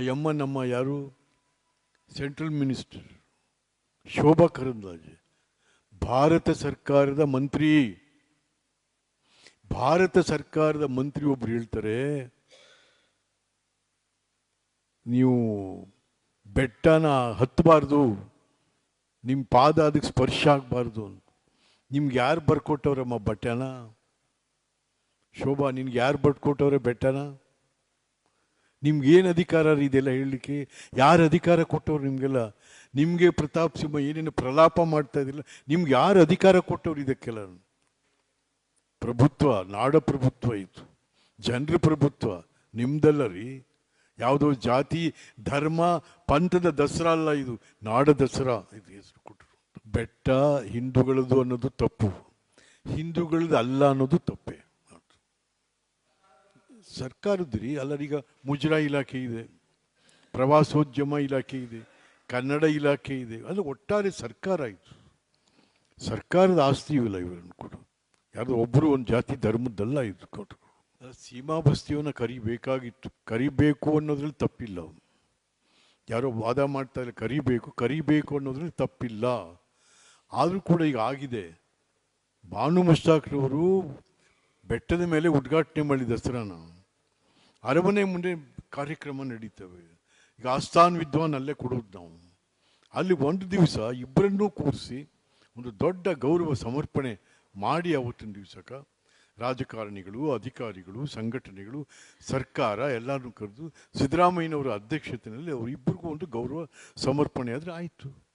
ಆ ಯಮ್ಮ ನಮ್ಮ ಯಾರು? Central minister Shobha Karandlaje. Bharat ಸರ್ಕಾರದ ಮಂತ್ರಿ. ಭಾರತ ಸರ್ಕಾರದ ಮಂತ್ರಿ ಒಬ್ರು ಹೇಳ್ತಾರೆ, ನೀವು ಬೆಟ್ಟನ ಹತ್ತಬಾರ್ದು ನಿಮ್ಮ ಪಾದ ಅದಕ್ಕೆ ಸ್ಪರ್ಶ ಆಗಬಾರ್ದು ಅಂತ. ನಿಮ್ಗೆ ಯಾರು ಬರ್ಕೊಟ್ಟವ್ರಮ್ಮ ಬಟ್ಟೆನ? ಶೋಭಾ, ನಿನ್ಗೆ ಯಾರು ಬರ್ಕೊಟ್ಟವ್ರೆ ಬೆಟ್ಟನ? ನಿಮ್ಗೇನು ಅಧಿಕಾರ ಇದೆಲ್ಲ ಹೇಳಲಿಕ್ಕೆ? ಯಾರು ಅಧಿಕಾರ ಕೊಟ್ಟವ್ರು ನಿಮಗೆಲ್ಲ? ನಿಮಗೆ ಪ್ರತಾಪ್ ಸಿಂಹ ಏನೇನು ಪ್ರಲಾಪ ಮಾಡ್ತಾ ಇದ್ದಿಲ್ಲ, ನಿಮ್ಗೆ ಯಾರು ಅಧಿಕಾರ ಕೊಟ್ಟವ್ರು ಇದಕ್ಕೆಲ್ಲ? ಪ್ರಭುತ್ವ, ನಾಡ ಪ್ರಭುತ್ವ ಇದು ಜನರ ಪ್ರಭುತ್ವ, ನಿಮ್ದಲ್ಲ ರೀ. ಯಾವುದೋ ಜಾತಿ, ಧರ್ಮ, ಪಂಥದ ದಸರಾ ಅಲ್ಲ ಇದು. ನಾಡ ದಸರಾ ಇದು ಹೆಸರು ಕೊಟ್ಟರು. ಬೆಟ್ಟ ಹಿಂದೂಗಳದು ಅನ್ನೋದು ತಪ್ಪು. ಹಿಂದೂಗಳದ್ದು ಅಲ್ಲ ಅನ್ನೋದು ತಪ್ಪೇ. ಸರ್ಕಾರದ್ದು ರೀ ಅಲ್ಲರೀಗ ಮುಜರಾ ಇಲಾಖೆ ಇದೆ, ಪ್ರವಾಸೋದ್ಯಮ ಇಲಾಖೆ ಇದೆ, ಕನ್ನಡ ಇಲಾಖೆ ಇದೆ ಅದು ಒಟ್ಟಾರೆ ಸರ್ಕಾರ ಇದು. ಸರ್ಕಾರದ ಆಸ್ತಿ ಇಲ್ಲ ಇವರನ್ನು ಕೊಡು. ಯಾರು ಒಬ್ಬರು ಒಂದು ಜಾತಿ ಧರ್ಮದ್ದಲ್ಲ ಇದು ಕೊಟ್ಟರು ಸೀಮಾ ಬಸ್ತಿಯನ್ನು ಕರಿಬೇಕಾಗಿತ್ತು. ಕರಿಬೇಕು ಅನ್ನೋದ್ರಲ್ಲಿ ತಪ್ಪಿಲ್ಲ. ಯಾರೋ ವಾದ ಮಾಡ್ತಾ ಇಲ್ಲ, ಕರಿಬೇಕು ಕರಿಬೇಕು ಅನ್ನೋದ್ರಲ್ಲಿ ತಪ್ಪಿಲ್ಲ. ಆದರೂ ಕೂಡ ಈಗ ಆಗಿದೆ. ಭಾನು ಮಸ್ತಾಕ್ರವರು ಬೆಟ್ಟದ ಮೇಲೆ ಉದ್ಘಾಟನೆ ಮಾಡಿ ದಸರಾನ. ಅರಮನೆ ಮುಂದೆ ಕಾರ್ಯಕ್ರಮ ನಡೀತವೆ. ಈಗ ಆಸ್ಥಾನ್ ವಿದ್ವಾನ್ ಅಲ್ಲೇ ಕೊಡೋದು ನಾವು. ಅಲ್ಲಿ ಒಂದು ದಿವಸ ಇಬ್ಬರನ್ನೂ ಕೂರಿಸಿ ಒಂದು ದೊಡ್ಡ ಗೌರವ ಸಮರ್ಪಣೆ ಮಾಡಿ ಅವತ್ತಿನ ದಿವಸಕ ರಾಜಕಾರಣಿಗಳು, ಅಧಿಕಾರಿಗಳು, ಸಂಘಟನೆಗಳು, ಸರ್ಕಾರ ಎಲ್ಲರನ್ನೂ ಕರೆದು ಸಿದ್ದರಾಮಯ್ಯನವರ ಅಧ್ಯಕ್ಷತೆಯಲ್ಲಿ ಅವರಿಬ್ಬರಿಗೂ ಒಂದು ಗೌರವ ಸಮರ್ಪಣೆ ಆದರೆ ಆಯಿತು.